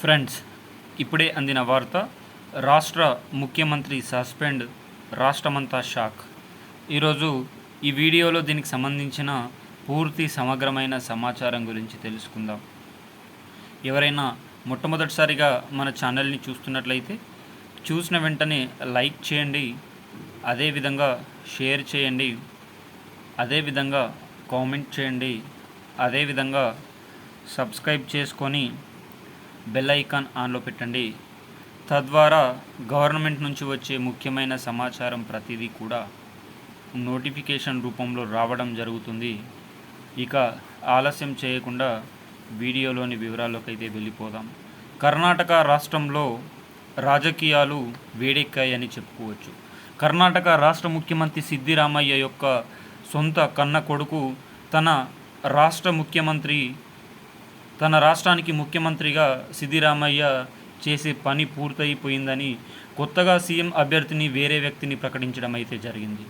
Friends ఇప్పుడే అందిన వార్త రాష్ట్ర ముఖ్యమంత్రి సస్పెండ్ రాష్ట్రమంతా షాక్. ఈరోజు ఈ వీడియోలో దీనికి సంబంధించిన పూర్తి సమగ్రమైన సమాచారం గురించి తెలుసుకుందాం. ఎవరైనా మొట్టమొదటిసారిగా మన ఛానల్ని చూస్తున్నట్లయితే చూసిన వెంటనే లైక్ చేయండి అదేవిధంగా షేర్ చేయండి అదేవిధంగా కామెంట్ చేయండి అదేవిధంగా సబ్స్క్రైబ్ చేసుకొని బెల్ ఐకాన్ ఆన్లో పెట్టండి. తద్వారా గవర్నమెంట్ నుంచి వచ్చే ముఖ్యమైన సమాచారం ప్రతిదీ కూడా నోటిఫికేషన్ రూపంలో రావడం జరుగుతుంది. ఇక ఆలస్యం చేయకుండా వీడియోలోని వివరాల్లోకైతే వెళ్ళిపోదాం. కర్ణాటక రాష్ట్రంలో రాజకీయాలు వేడెక్కాయని చెప్పుకోవచ్చు. కర్ణాటక రాష్ట్ర ముఖ్యమంత్రి సిద్దిరామయ్య యొక్క సొంత కన్న కొడుకు తన రాష్ట్ర ముఖ్యమంత్రి తన రాష్ట్రానికి ముఖ్యమంత్రిగా సిద్దిరామయ్య చేసే పని పూర్తయిపోయిందని కొత్తగా సీఎం అభ్యర్థిని వేరే వ్యక్తిని ప్రకటించడం అయితే జరిగింది.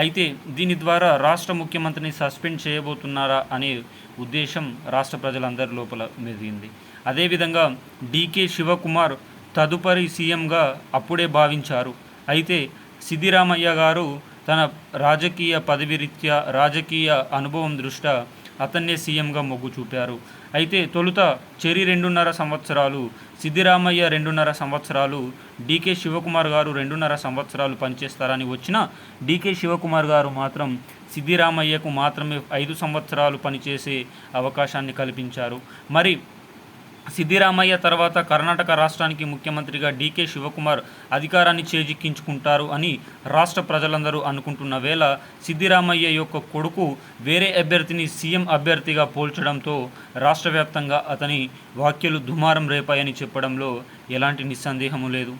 అయితే దీని ద్వారా రాష్ట్ర ముఖ్యమంత్రిని సస్పెండ్ చేయబోతున్నారా అనే ఉద్దేశం రాష్ట్ర ప్రజలందరి లోపల మెదిగింది. అదేవిధంగా డీకే శివకుమార్ తదుపరి సీఎంగా అప్పుడే భావించారు. అయితే సిద్దిరామయ్య గారు తన రాజకీయ పదవి రీత్యా రాజకీయ అనుభవం దృష్ట్యా అతన్నే సీఎంగా మొగ్గు చూపారు. అయితే తొలుత చెరి రెండున్నర సంవత్సరాలు సిద్దిరామయ్య రెండున్నర సంవత్సరాలు డీకే శివకుమార్ గారు రెండున్నర సంవత్సరాలు పనిచేస్తారని వచ్చిన డీకే శివకుమార్ గారు మాత్రం సిద్దిరామయ్యకు మాత్రమే ఐదు సంవత్సరాలు పనిచేసే అవకాశాన్ని కల్పించారు. మరి సిద్దిరామయ్య తర్వాత కర్ణాటక రాష్ట్రానికి ముఖ్యమంత్రిగా డీకే శివకుమార్ అధికారాన్ని చేజిక్కించుకుంటారు అని రాష్ట్ర ప్రజలందరూ అనుకుంటున్న వేళ సిద్దిరామయ్య యొక్క కొడుకు వేరే అభ్యర్థిని సీఎం అభ్యర్థిగా పోల్చడంతో రాష్ట్ర వ్యాప్తంగా అతని వ్యాఖ్యలు దుమారం రేపాయని చెప్పడంలో ఎలాంటి నిస్సందేహము లేదు.